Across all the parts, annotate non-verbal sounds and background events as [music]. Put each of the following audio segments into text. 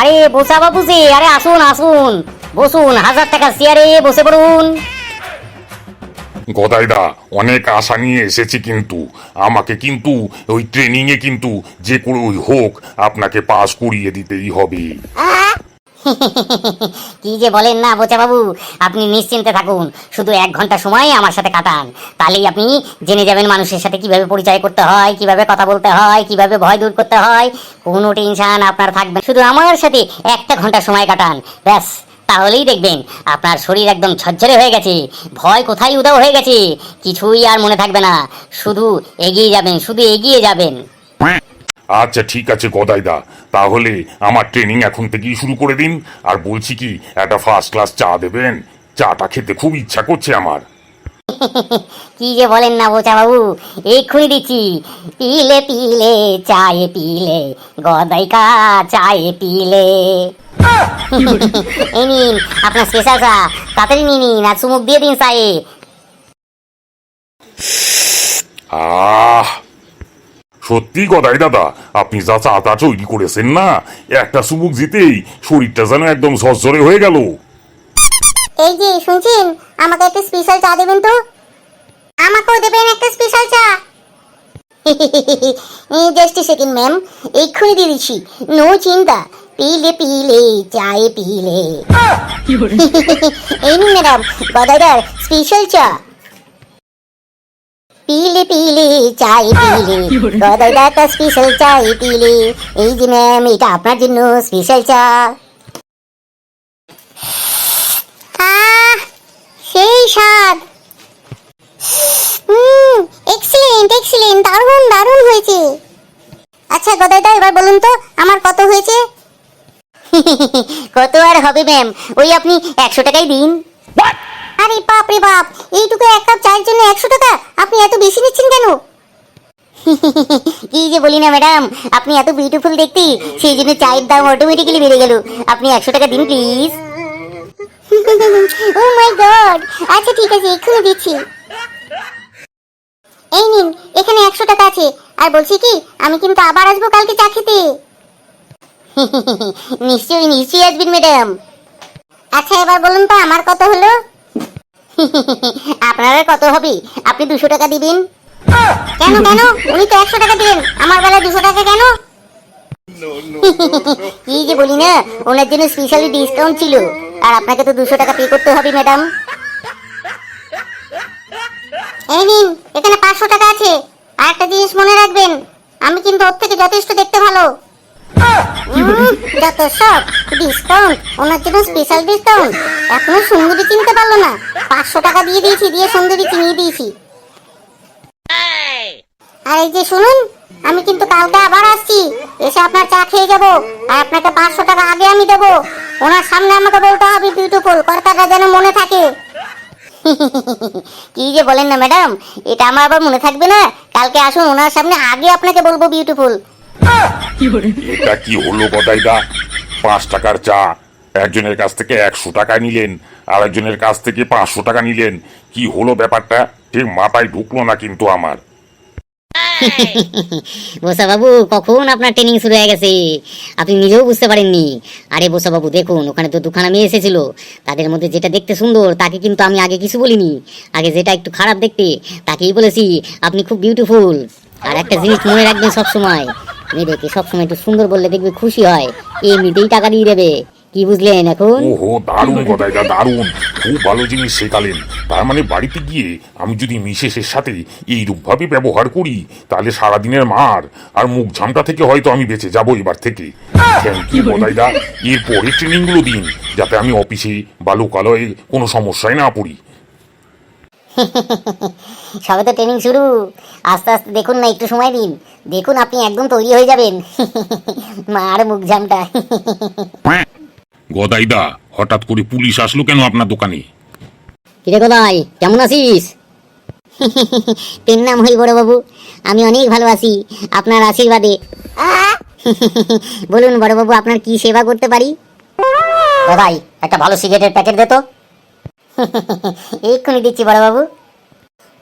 আরে বসা বাবু যে আরে আসুন আসুন। বসুন হাজার টাকা চেয়ারে বসে পড়ুন। গদাইদা অনেক আশা নিয়ে এসেছি কিন্তু। আমাকে কিন্তু ওই ট্রেনিংয়ে কিন্তু যে কোনো হোক আপনাকে পাস করিয়ে দিতেই হবে। [laughs] কি যে বলেন না বোচা বাবু আপনি নিশ্চিন্তে থাকুন। শুধু এক ঘণ্টা সময় আমার সাথে কাটান। তাহলেই আপনি জেনে যাবেন মানুষের সাথে কীভাবে পরিচয় করতে হয়, কীভাবে কথা বলতে হয়, কীভাবে ভয় দূর করতে হয়। কোনো টেনশন আপনার থাকবে শুধু আমার সাথে একটা ঘণ্টা সময় কাটান। ব্যাস, তাহলেই দেখবেন আপনার শরীর একদম ঝরঝরে হয়ে গেছে। ভয় কোথায় উদাও হয়ে গেছে? কিছুই আর মনে থাকবে না। শুধু এগিয়ে যাবেন, শুধু এগিয়ে যাবেন। আচ্ছা ঠিক আছে গদাইদা। তাহলে আমার ট্রেনিং এখন থেকেই শুরু করে দিন। আর বলছি কি একটা ফার্স্ট ক্লাস চা দেবেন? চাটা খেতে খুব ইচ্ছা করছে আমার। [laughs] কি যে বলেন না বোচা বাবু এক্ষুনি দিচ্ছি। পিলে পিলে চায়ে পিলে গদাইকা চায়ে পিলে। [laughs] এই নিন আপনার স্পেশাল চা তাড়াতাড়ি নিয়ে নিন আর চুমুক দিয়ে দিন চায়ে। আহ সত্যি গদাই দাদা আপনি যা চা চাটা তৈরি করেছেন না একটা সুমুক জিতেই শরীরটা যেন একদম ঝরঝরে হয়ে গেল। এই যে শুনছেন? আমাকে একটা স্পেশাল চা দেবেন তো? আমাকেও দেবেন একটা স্পেশাল চা। জাস্ট সেকেন্ড ম্যাম এক্ষুনি দিয়ে দিচ্ছি। নো চিন্তা। পিলে পিলে চায়ে পিলে। এই নিন ম্যাডাম গদাদার স্পেশাল চা। পিলে পিলে চায়ে পিলে। গদাদাটা স্পেশাল চায়ে পিলে। এই যে ম্যাম এটা আপনার জন্য স্পেশাল চা। সেই স্বাদ। হুম এক্সিলেন্ট এক্সিলেন্ট দারুণ দারুণ হয়েছে। আচ্ছা গদাইদা এবার বলুন তো আমার কত হয়েছে? [laughs] কত আর হবে ম্যাম ওই আপনি একশো টাকাই দিন। আরে বাপ রে বাপ এইটুকু এক কাপ চায়ের জন্য একশো টাকা? আপনি এত বেশি নিচ্ছেন কেন? কি যে বলি না ম্যাডাম আপনি এত বিউটিফুল দেখতে সেই জন্য চায়ের দাম অটোমেটিক্যালি বেড়ে গেল। আপনি একশো টাকা দিন প্লিজ ও মাই গড আচ্ছা ঠিক আছে এক্ষুনি দিচ্ছি। এই নিন এখানে একশো টাকা আছে। আর বলছি কি আমি কিন্তু আবার আসব কালকে চা খেতে। [laughs] নিশ্চয়ই নিশ্চয়ই আসবেন ম্যাডাম। আচ্ছা এবার বলুন তো আমার কত হলো? আপনার কত হবে? আপনি দুশো টাকা দিবেন? কেন কেন? উনি তো একশো টাকা দিলেন আমার বেলা দুশো টাকা কেন? কি যে বলি না? ওনার জন্য স্পেশালি ডিসকাউন্ট ছিল। আর আপনাকে তো দুশো টাকা পে করতে হবে ম্যাডাম এই নিন, এখানে পাঁচশো টাকা আছে। আর একটা জিনিস মনে রাখবেন, আমি কিন্তু ওর থেকে যথেষ্ট দেখতে ভালো। যত সব ডিসকাউন্ট ওনার জন্য স্পেশাল ডিসকাউন্ট এখনও সুন্দরী চিনতে পারল না। পাঁচশো টাকা দিয়ে দিয়েছি, দিয়ে সুন্দরী দিয়েছি। আর এই যে শুনুন, আমি কিন্তু কালকে আবার আসছি। এসে আপনার চা খেয়ে যাব, আর আপনাকে পাঁচশো টাকা আগে আমি দেবো। ওনার সামনে আমাকে বলতে হবে বিউটিফুল কথাটা যেন মনে থাকে। কি যে বলেন না ম্যাডাম এটা আমার আবার মনে থাকবে না। কালকে আসুন, ওনার সামনে আগে আপনাকে বলব বিউটিফুল এটা কি হলো গদাইদা? পাঁচ টাকার চা। একজনের কাছ থেকে একশো টাকা নিলেন আর একজনের কাছ থেকে পাঁচশো টাকা নিলেন। কি হলো ব্যাপারটা? ঠিক মাথায় ঢুকলো না কিন্তু আমার। [laughs] বোসা বাবু কখন আপনার ট্রেনিং শুরু হয়ে গেছে? আপনি নিজেও বুঝতে পারেননি। আরে বোসা বাবু দেখুন, ওখানে তো দুখানা মেয়ে এসেছিল। তাদের মধ্যে যেটা দেখতে সুন্দর, তাকে কিন্তু আমি আগে কিছু বলিনি। আগে যেটা একটু খারাপ দেখতে, তাকেই বলেছি, আপনি খুব বিউটিফুল আর একটা জিনিস মনে রাখবেন সবসময় মেয়েদেরকে সবসময় একটু সুন্দর বললে দেখবে খুশি হয়। এমনিতেই টাকা দিয়ে দেবে। কি বুঝলেন এখন? ওহো দারুণ গদাইদা দারুণ। খুব ভালো জিনিস শেখালেন। তার মানে বাড়িতে গিয়ে আমি যদি মিসেসের সাথে এইরূপভাবে ব্যবহার করি তাহলে সারাদিনের মার আর মুখ ঝামটা থেকে হয়তো আমি বেঁচে যাব এবার থেকে। থ্যাংক ইউ গদাইদা এর পরে ট্রেনিংগুলো দিন যাতে আমি অফিসে বা লোকালয়ে কোনো সমস্যায় না পড়ি। সবে তো ট্রেনিং শুরু। আস্তে আস্তে দেখুন না একটু সময় দিন। দেখুন আপনি একদম তৈরি হয়ে যাবেন। মার মুখ জামটা গদাইদা হঠাৎ করে পুলিশ আসলো কেন আপনার দোকানে? কিরে কোথায় কেমন আছিস? পেন নাম হই বড় বাবু আমি অনেক ভালো আছি। আপনার আশীর্বাদে। বলুন বড় বাবু আপনার কি সেবা করতে পারি? ভাই একটা ভালো সিগারেটের প্যাকেট দে তো। এক্ষুনি দিচ্ছি বড় বাবু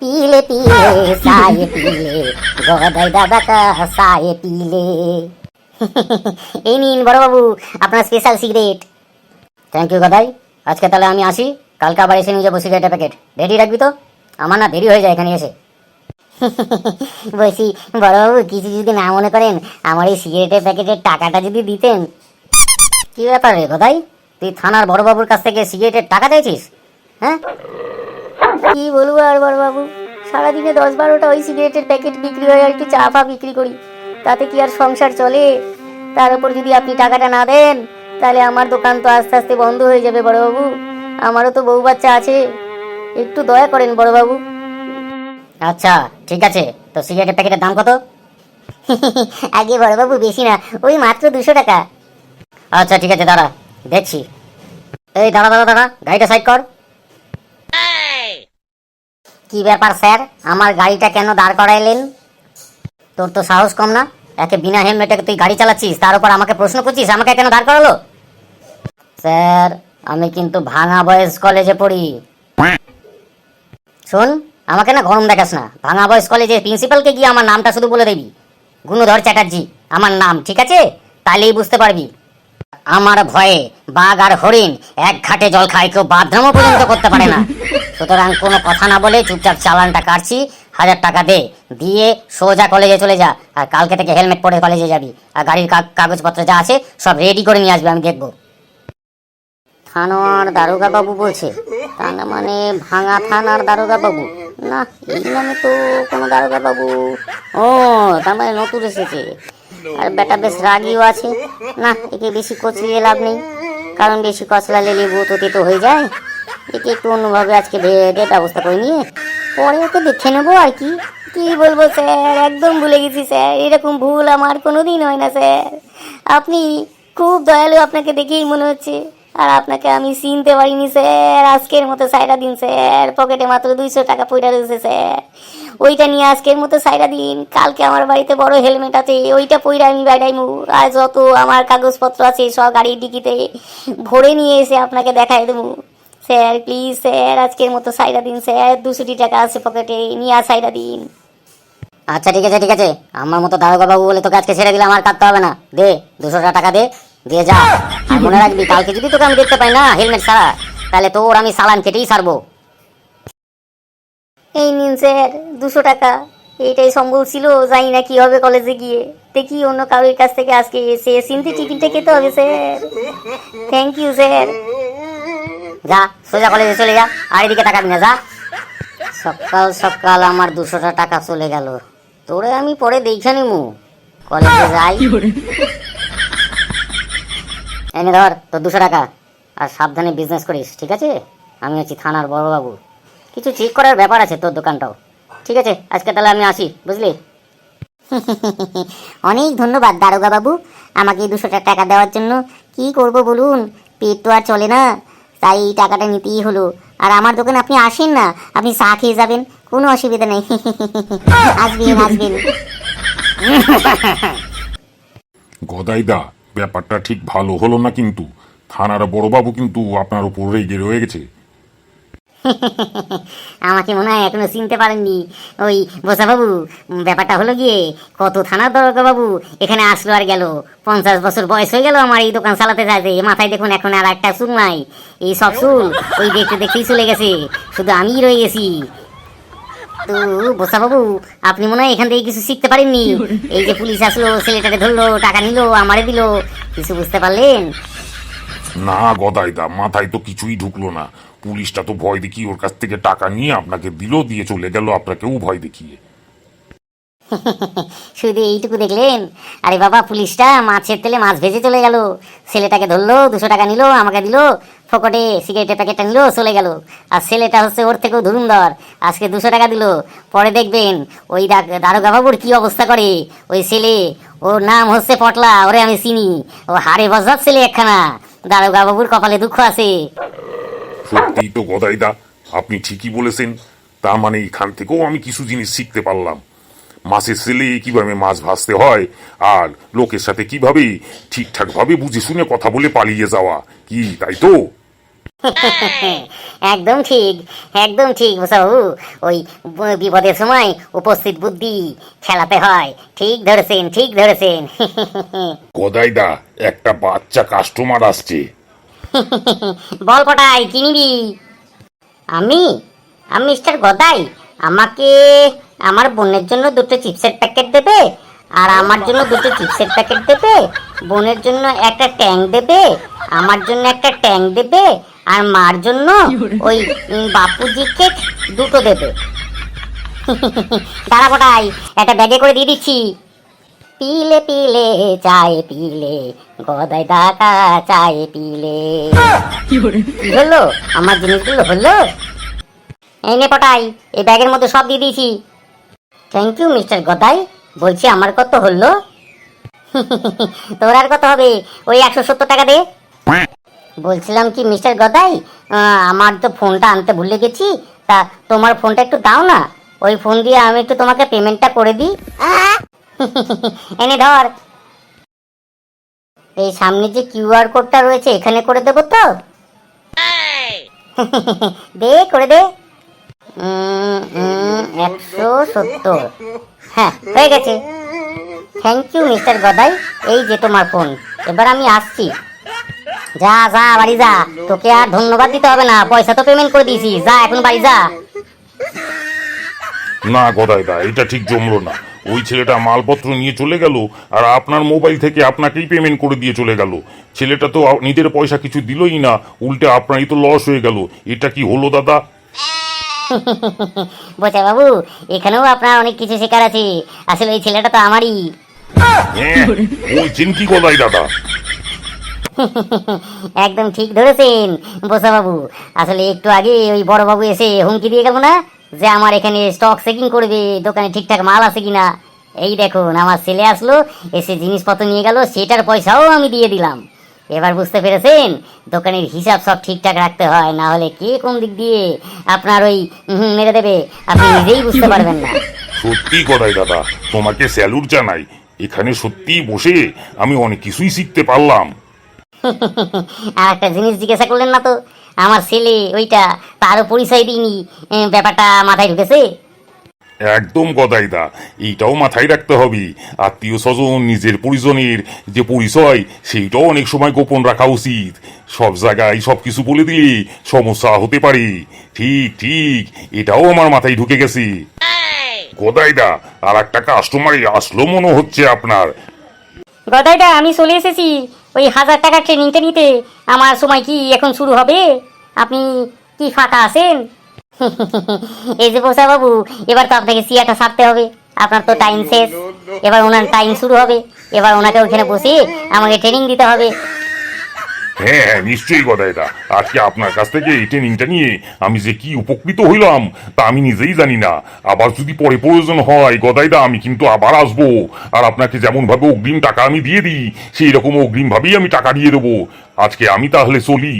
পিলে পিলে, সায়ে, পিলে, গদাই দাদা কা পিলে। এই নিন বড়বাবু, আপনার special cigarette thank you Gadai. আজকে তাহলে আমি আসি, কালকে আবার এসে নিয়ে যাব সিগারেটের প্যাকেট রেডি রাখবি তো? আমার না দেরি হয়ে যায় এখানে এসে। বলছি, বড়বাবু, কিছু যদি না মনে করেন, আমার এই সিগারেটের প্যাকেটের টাকাটা যদি দিতেন। কি ব্যাপার রে গদাই? তুই থানার বড়বাবুর কাছ থেকে সিগারেটের টাকা চাইছিস? হ্যাঁ? কি বলব আর বড়বাবু সারাদিনে দশ বারোটা ওই সিগারেটের প্যাকেট বিক্রি হয় আর একটু চা ফা বিক্রি করি। তাতে কি আর সংসার চলে? তার উপর যদি আপনি টাকাটা না দেন তাহলে আমার দোকান তো আস্তে আস্তে বন্ধ হয়ে যাবে বড়বাবু আমারও তো বউ বাচ্চা আছে। একটু দয়া করেন বড়বাবু আচ্ছা ঠিক আছে। তো সিগারেটের প্যাকেটের দাম কত? [laughs] আগে বড়বাবু বেশি না ওই মাত্র দুশো টাকা। আচ্ছা ঠিক আছে দাঁড়া দেখছি। এই দাঁড়া দাঁড়া দাঁড়া গাড়িটা সাইড কর। কি ব্যাপার, স্যার? আমার গাড়িটা কেন দাঁড় করাইলেন? তোর তো সাহস কম না? একে বিনা হেলমেটে তুই গাড়ি চালাচ্ছিস, তার উপর আমাকে প্রশ্ন করছিস, আমাকে কেন দাঁড় করালো? স্যার, আমি কিন্তু ভাঙা বয়েজ কলেজে পড়ি। শোন, আমাকে না গরম দেখাস না। ভাঙা বয়েজ কলেজের প্রিন্সিপালকে গিয়ে আমার নামটা শুধু বলে দিবি। গুণধর চ্যাটার্জি, আমার নাম, ঠিক আছে? তাহলেই বুঝতে পারবি। আমার ভয়ে বাঘ আর হরিণ এক ঘাটে জল খায়, কেউ বাথরুমও পর্যন্ত করতে পারে না। সুতরাং কোনো কথা না বলে চুপচাপ চালানটা কাটছি। হাজার টাকা দে, দিয়ে সোজা কলেজে চলে যা, আর কালকে থেকে হেলমেট পরে কলেজে যাবি। আর গাড়ির কাগজপত্র যা আছে, সব রেডি করে নিয়ে আসবে, আমি দেখব। থানার দারোগা বাবু বলছে, তার মানে ভাঙা থানার দারোগা বাবু না, এই নামে তো কোনো দারোগা বাবু ও, তার মানে নতুন এসেছে। আর বেটা, বেশ রাগিও আছে। না, একে বেশি কচলিয়ে লাভ নেই। কারণ বেশি কচলালে লেবু তো হয়ে যায়। একে একটু অন্যভাবে আজকে ভেবে ব্যবস্থা করে নিয়ে পরে ওকে দেখে নেব আর কি। কি বলব, স্যার? একদম ভুলে গেছি, স্যার। এরকম ভুল আমার কোনোদিন হয় না, স্যার। আপনি খুব দয়ালু, আপনাকে দেখেই মনে হচ্ছে। আর আপনাকে আমি চিনতে পারিনি, স্যার। আজকের মতো সাইডা দিন, স্যার। পকেটে মাত্র দুইশো টাকা পয়টা রয়েছে, স্যার। ওইটা নিয়ে আজকের মতো সাইরা দিন। কালকে আমার বাড়িতে বড় হেলমেট আছে, ওইটা পইরা আমি বাইরাইমু আর যত আমার কাগজপত্র আছে, সব গাড়ির ডিকিতে ভরে নিয়ে এসে আপনাকে দেখাই দেবো। স্যার প্লিজ স্যার, আজকের মতো সাইডা দিন। স্যার, দুশোটি টাকা আছে পকেটে, নিয়ে আর সাইডা দিন। আচ্ছা ঠিক আছে ঠিক আছে। আমার মতো দারোগা বাবু বলে তোকে আজকে ছেড়ে দিলে আমার কাটতে হবে না। দে দুশো টাকা দে, দিয়ে যা। আর মনে রাখবি, কালকে যদি তোকে আমি দেখতে পাই না হেলমেট ছাড়া, তাহলে তোর আমি সালান কেটেই সারবো এই নিন স্যার দুশো টাকা। এইটাই সম্ভব ছিল জানি না কি হবে কলেজে গিয়ে। দেখি অন্য কারোর কাছ থেকে আজকে এসে সিনতে টিফিনটা খেতে হবে স্যার। Thank you sir. যা সোজা কলেজে চলে যা আর এদিকে টাকা দিনা যা। সকাল সকাল আমার দুশোটা টাকা চলে গেল। তোরে আমি পরে দেখে নিমু। কলেজে যাই। এনে ধর তোর দুশো টাকা। আর সাবধানে বিজনেস করিস ঠিক আছে? আমি আছি থানার বড়বাবু। কিছু চেক করার ব্যাপার আছে তোর দোকানটাও। ঠিক আছে? আজকে তাহলে আমি আসি, বুঝলি? [laughs] অনেক ধন্যবাদ দারোগা বাবু। আমাকে দুশো টাকা দেওয়ার জন্য। কি করব বলুন? পেট তো আর চলে না। তাই এই টাকাটা নিতেই হলো। আর আমার দোকানে আপনি আসেন না। আপনি চা খেয়ে যাবেন। কোনো অসুবিধা নেই। [laughs] আসবেন আসবেন। [laughs] গদাইদা, ব্যাপারটা ঠিক ভালো হলো না কিন্তু। থানার বড়বাবু কিন্তু আপনার উপর রেগে রয়ে গেছে। [laughs] আমাকে মনে হয় এখনও চিনতে পারেননি। ওই বোসা বাবু ব্যাপারটা হলো গিয়ে কত থানার দরগা বাবু এখানে আসলো আর গেল। পঞ্চাশ বছর বয়স হয়ে গেল আমার এই দোকান চালাতে যাইতে মাথায় দেখুন এখন আর একটা চুল নাই। এই সব চুল ওই দেখতে দেখতেই চলে গেছে। শুধু আমিই রয়ে গেছি। তো বোসা বাবু আপনি মনে হয় এখান থেকে কিছু শিখতে পারেননি? এই যে পুলিশ আসলো ছেলেটাকে ধরলো টাকা নিল আমারে দিল কিছু বুঝতে পারলেন? না গদাইদা মাথায় তো কিছুই ঢুকলো না। পুলিশটা তো ভয় দেখিয়ে ওর কাছ থেকে টাকা নিয়ে আপনাকে দিল দিয়ে চলে গেল, আপনাকেও ভয় দেখিয়ে। [laughs] শুধু এইটুকু দেখলেন? আরে বাবা, পুলিশটা মাছের তেলে মাছ ভেজে চলে গেল। ছেলেটাকে ধরলো, দুশো টাকা নিল, আমাকে দিল, ফকটে সিগারেটের প্যাকেটটা নিল, চলে গেল। আর ছেলেটা হচ্ছে ওর থেকেও ধরুন আজকে দুশো টাকা দিল। পরে দেখবেন ওই দারোগা বাবুর কি অবস্থা করে? ওই ছেলে, ওর নাম হচ্ছে পটলা, ওরে আমি চিনি। ও হাড়ে বজার ছেলে একখানা। দারোগা বাবুর কপালে দুঃখ আছে। সত্যিই তো গদাইদা আপনি ঠিকই বলেছেন। তার মানে এখান থেকেও আমি কিছু জিনিস শিখতে পারলাম। মাছের ছেলে কীভাবে মাছ ভাজতে হয় আর লোকের সাথে কীভাবে ঠিকঠাক ভাবে বুঝে শুনে কথা বলে পালিয়ে যাওয়া কি তাই তো? [laughs] একদম ঠিক একদম ঠিক বাবু ওই বিপদের সময় উপস্থিত বুদ্ধি খেলাতে হয়। ঠিক ধরেছেন ঠিক ধরেছেন। [laughs] গদাইদা একটা বাচ্চা কাস্টমার আসছে। বল পটাই কি নিবি আমি আমি মিস্টার গদাই। আমাকে আমার বোনের জন্য দুটো চিপসের প্যাকেট দেবে আর আমার জন্য দুটো চিপসের প্যাকেট দেবে বোনের জন্য একটা ট্যাঙ্ক দেবে আমার জন্য একটা ট্যাঙ্ক দেবে আর মার জন্য ওই বাপুজি কেক দুটো দেবে। দাঁড়া পটাই একটা ব্যাগে করে দিয়ে দিচ্ছি। পিলে পিলে চায় পিলে। গদাই ডাকা চায় পিলে। কি হলো? আমার জিনিসগুলো হলো? এই নে পটাই এই ব্যাগের মধ্যে সব দিয়ে দিয়েছি। Thank you mister Gadai. বলছি আমার কত হলো? [laughs] তোর আর কত হবে? ওই একশো সত্তর টাকা দে। বলছিলাম কি মিস্টার গদাই আমার তো ফোনটা আনতে ভুলে গেছি। তা তোমার ফোনটা একটু দাও না। ওই ফোন দিয়ে আমি একটু তোমাকে পেমেন্টটা করে দিই। এনে ধর। এই সামনে যে কিউআর কোডটা রয়েছে, এখানে করে দেবো তো। [laughs] দে, করে দে। একশো সত্তর। হ্যাঁ হয়ে গেছে। Thank you mister Gadai. এই যে তোমার ফোন এবার আমি আসছি। যা যা, বাড়ি যা। তোকে আর ধন্যবাদ দিতে হবে না। পয়সা তো পেমেন্ট করে দিয়েছি যা, এখন বাড়ি যা। না গদাইদা এটা ঠিক জমলো না। ওই ছেলেটা মালপত্র নিয়ে চলে গেল আর আপনার মোবাইল থেকে আপনাকেই পেমেন্ট করে দিয়ে চলে গেল। ছেলেটা তো নিজের পয়সা কিছু দিলই না উল্টে আপনারই তো লস হয়ে গেল। এটা কি হলো দাদা? [laughs] বোঝা বাবু এখানেও আপনার অনেক কিছু শেখার আছে। আসলে ওই ছেলেটা তো আমারই। হ্যাঁ বলছেন কি গদাই দাদা। [laughs] একদম ঠিক ধরেছেন বোসা বাবু। আসলে একটু আগে ওই বড় বাবু এসে হুমকি দিয়ে গেল না? যে আমার এখানে স্টক চেকিং করবে দোকানে ঠিকঠাক মাল আছে কিনা। এই দেখুন আমার ছেলে আসলো এসে জিনিসপত্র নিয়ে গেল সেটার পয়সাও আমি দিয়ে দিলাম। এবার বুঝতে পেরেছেন? দোকানের হিসাব সব ঠিকঠাক রাখতে হয় না হলে কে কোন দিক দিয়ে আপনার ওই মেরে দেবে? আপনি নিজেই বুঝতে পারবেন না। সত্যি গদাই দাদা তোমাকে স্যালুট জানাই। এখানে সত্যি বসে আমি অনেক কিছুই শিখতে পারলাম। [laughs] আর একটা জিনিস জিজ্ঞাসা করলেন না তো? আমার ছেলে ওইটা তারও পরিচয় দিইনি ব্যাপারটা মাথায় ঢুকেছে? একদম গদাইদা এইটাও মাথায় রাখতে হবে। আত্মীয় স্বজন নিজের পরিজনের যে পরিচয় সেইটাও অনেক সময় গোপন রাখা উচিত। সব জায়গায় সব কিছু বলে দিলে সমস্যা হতে পারে। ঠিক ঠিক এটাও আমার মাথায় ঢুকে গেছে। গদাইদা আর একটা কাস্টমার আসলো মনে হচ্ছে আপনার। গদাইদা আমি চলে এসেছি। ওই হাজার টাকা ট্রেনিংতে নিতে আমার সময় কি এখন শুরু হবে? আপনি কি ফাঁকা আছেন? [laughs] এই যে বসা বাবু এবার তো আপনাকে সিয়াটা সারতে হবে। আপনার তো টাইম শেষ। এবার ওনার টাইম শুরু হবে। এবার ওনাকে ওখানে বসে আমাকে ট্রেনিং দিতে হবে। হ্যাঁ হ্যাঁ নিশ্চয়ই গদাইদা আজকে আপনার কাছ থেকে এই ট্রেনিংটা নিয়ে আমি যে কি উপকৃত হইলাম তা আমি নিজেই জানি না। আবার যদি পরে প্রয়োজন হয় গদাইদা আমি কিন্তু আবার আসব। আর আপনাকে যেমন ভাবে অগ্রিম টাকা আমি দিয়ে দিই সেই রকম অগ্রিম ভাবেই আমি টাকা দিয়ে দেবো। আজকে আমি তাহলে চলি।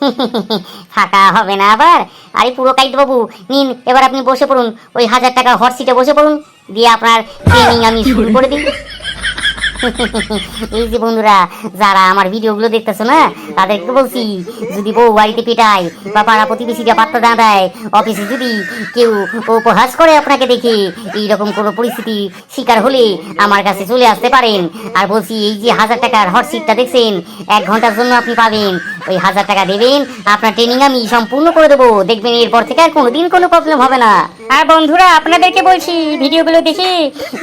[laughs] ফাঁকা হবে না আবার। আরে পুরো কাইট বাবু নিন এবার আপনি বসে পড়ুন। ওই হাজার টাকা হট সিটে বসে পড়ুন। দিয়ে আপনার ট্রেনিং আমি শুরু করে দিই। এই যে বন্ধুরা, যারা আমার ভিডিওগুলো দেখতেছো না, তাদেরকে বলছি, যদি বউ বাড়িতে পেটায় বা পাড়া প্রতিবেশীরা পাত্তা না দেয়, অফিসে যদি কেউ উপহাস করে আপনাকে দেখে, এইরকম কোনো পরিস্থিতি শিকার হলে আমার কাছে চলে আসতে পারেন। আর বলছি, এই যে হাজার টাকার হট সিটটা দেখছেন, এক ঘণ্টার জন্য আপনি পাবেন। ওই হাজার টাকা দেবেন, আপনার ট্রেনিং আমি সম্পূর্ণ করে দেবো। দেখবেন এরপর থেকে আর কোনোদিন কোনো প্রবলেম হবে না। আর বন্ধুরা, আপনাদেরকে বলছি, ভিডিওগুলো দেখে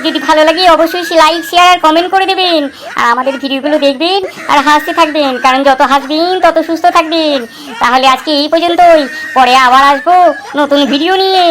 যদি ভালো লাগে অবশ্যই লাইক শেয়ার আর কমেন্ট করে দেবেন। আর আমাদের ভিডিওগুলো দেখবেন আর হাসতে থাকবেন, কারণ যত হাসবেন, তত সুস্থ থাকবেন। তাহলে আজকে এই পর্যন্তই, পরে আবার আসব নতুন ভিডিও নিয়ে।